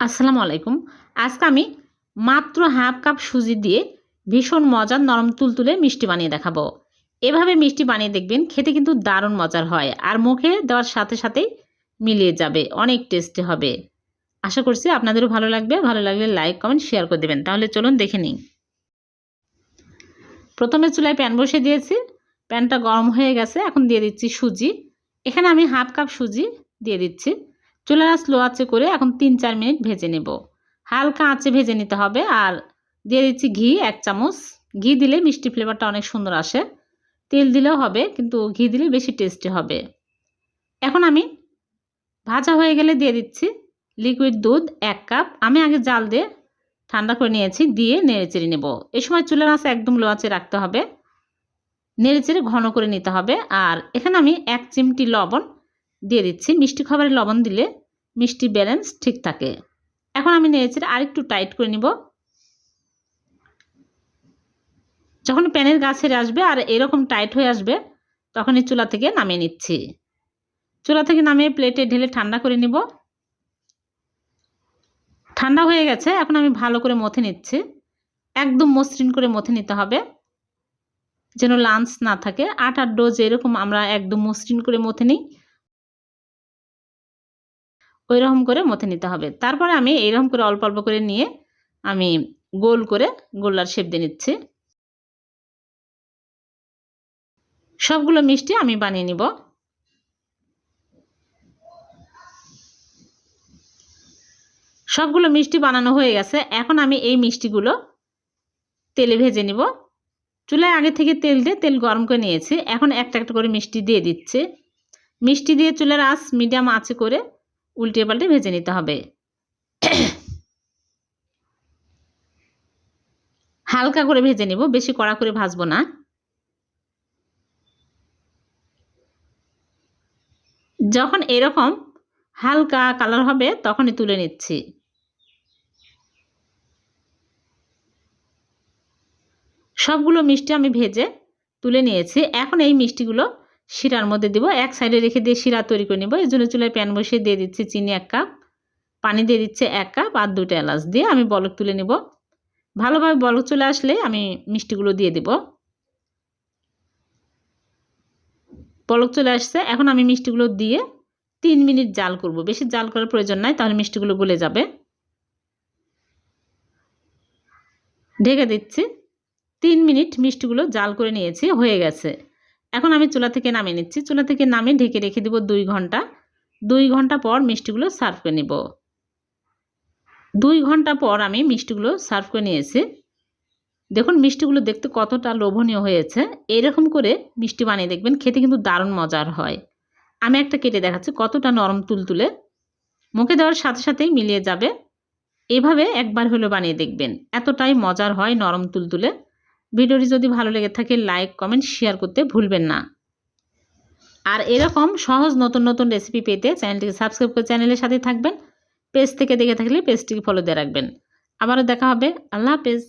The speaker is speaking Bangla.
আসসালামু আলাইকুম। আজকে আমি মাত্র হাফ কাপ সুজি দিয়ে ভীষণ মজার নরম তুলতুলে মিষ্টি বানিয়ে দেখাবো। এভাবে মিষ্টি বানিয়ে দেখবেন, খেতে কিন্তু দারুণ মজার হয় আর মুখে দেওয়ার সাথে সাথেই মিলিয়ে যাবে, অনেক টেস্টি হবে। আশা করছি আপনাদেরও ভালো লাগবে, ভালো লাগলে লাইক, কমেন্ট, শেয়ার করে দেবেন। তাহলে চলুন দেখে নিই। প্রথমে চুলায় প্যান বসে দিয়েছি। প্যানটা গরম হয়ে গেছে, এখন দিয়ে দিচ্ছি সুজি। এখানে আমি হাফ কাপ সুজি দিয়ে দিচ্ছি। চুলার স্লো আঁচে করে এখন তিন চার মিনিট ভেজে নেব। হালকা আঁচে ভেজে নিতে হবে আর দিয়ে দিচ্ছি ঘি এক চামচ। ঘি দিলে মিষ্টি ফ্লেভারটা অনেক সুন্দর আসে। তেল দিলেও হবে কিন্তু ঘি দিলে বেশি টেস্টি হবে। এখন আমি ভাজা হয়ে গেলে দিয়ে দিচ্ছি লিকুইড দুধ এক কাপ আমি আগে জাল দিয়ে ঠান্ডা করে নিয়েছি, দিয়ে নেড়ে চেড়ে নেব। এই সময় চুলার আঁচে একদম লো আঁচে রাখতে হবে। নেড়ে চেড়ে ঘন করে নিতে হবে। আর এখানে আমি এক চিমটি লবণ দিয়ে দিচ্ছি। মিষ্টি খাবারে লবণ দিলে মিষ্টি ব্যালেন্স ঠিক থাকে। এখন আমি নেড়েচেড়ে আরেকটু টাইট করে নিব। যখন প্যানের গাছের আসবে আর এরকম টাইট হয়ে আসবে, তখনই চুলা থেকে নামিয়ে নিচ্ছি। চুলা থেকে নামিয়ে প্লেটে ঢেলে ঠান্ডা করে নিব। ঠান্ডা হয়ে গেছে, এখন আমি ভালো করে মথে নিচ্ছি। একদম মসৃণ করে মথে নিতে হবে। যেন লাঞ্চ না থাকে। আটার ডোজ এরকম আমরা একদম মসৃণ করে মথে নিই। ওই রকম করে মথে নিতে হবে। তারপরে আমি এইরকম করে অল্প অল্প করে নিয়ে আমি গোল করে গোল্লার শেপ দিয়ে নিচ্ছি। সবগুলো মিষ্টি আমি বানিয়ে নিব। সবগুলো মিষ্টি বানানো হয়ে গেছে। এখন আমি এই মিষ্টিগুলো তেলে ভেজে নিব। চুলায় আগে থেকে তেল দিয়ে তেল গরম করে নিয়েছি। এখন একটা একটা করে মিষ্টি দিয়ে দিচ্ছে। মিষ্টি দিয়ে চুলার আঁচ মিডিয়াম আঁচে করে উল্টে পাল্টে ভেজে নিতে হবে। হালকা করে ভেজে নিব, বেশি কড়া করে ভাজবো না। যখন এরকম হালকা কালার হবে, তখনই তুলে নিচ্ছি। সবগুলো মিষ্টি আমি ভেজে তুলে নিয়েছি। এখন এই মিষ্টিগুলো শিরার মধ্যে দিব, এক সাইডে রেখে দিয়ে শিরা তৈরি করে নেব। এই জন্য চুলায় প্যান বসিয়ে দিয়ে দিচ্ছি চিনি এক কাপ পানি দিয়ে দিচ্ছে এক কাপ আর দুটো এলাচ দিয়ে আমি বলক তুলে নেব। ভালোভাবে বলক চলে আসলে আমি মিষ্টিগুলো দিয়ে দেব। বলক চলে আসছে, এখন আমি মিষ্টিগুলো দিয়ে তিন মিনিট জাল করব। বেশি জাল করার প্রয়োজন নাই, তাহলে মিষ্টিগুলো গলে যাবে। ঢেকে দিচ্ছি। তিন মিনিট মিষ্টিগুলো জাল করে নিয়েছি, হয়ে গেছে। এখন আমি চুলা থেকে নামিয়ে নিচ্ছি। চুলা থেকে নামিয়ে ঢেকে রেখে দেবো দুই ঘণ্টা। দুই ঘণ্টা পর মিষ্টিগুলো সার্ভ করে নেব। দুই ঘণ্টা পর আমি মিষ্টিগুলো সার্ভ করে নিয়েছি। দেখুন, মিষ্টিগুলো দেখতে কতটা লোভনীয় হয়েছে। এরকম করে মিষ্টি বানিয়ে দেখবেন, খেতে কিন্তু দারুণ মজার হয়। আমি একটা কেটে দেখাচ্ছি, কতটা নরম তুলতুলে। মুখে দেওয়ার সাথে সাথেই মিলিয়ে যাবে। এভাবে একবার হলো বানিয়ে দেখবেন, এতটাই মজার হয় নরম তুলতুলে। ভিডিওটি যদি ভালো লেগে থাকে লাইক কমেন্ট শেয়ার করতে ভুলবেন না। আর এরকম সহজ নতুন নতুন রেসিপি পেতে চ্যানেলটিকে সাবস্ক্রাইব করে চ্যানেলের সাথে থাকবেন। পেজ থেকে দেখে থাকলে পেজটিকে ফলো দিয়ে রাখবেন। আবারও দেখা হবে। আল্লাহ হাফেজ।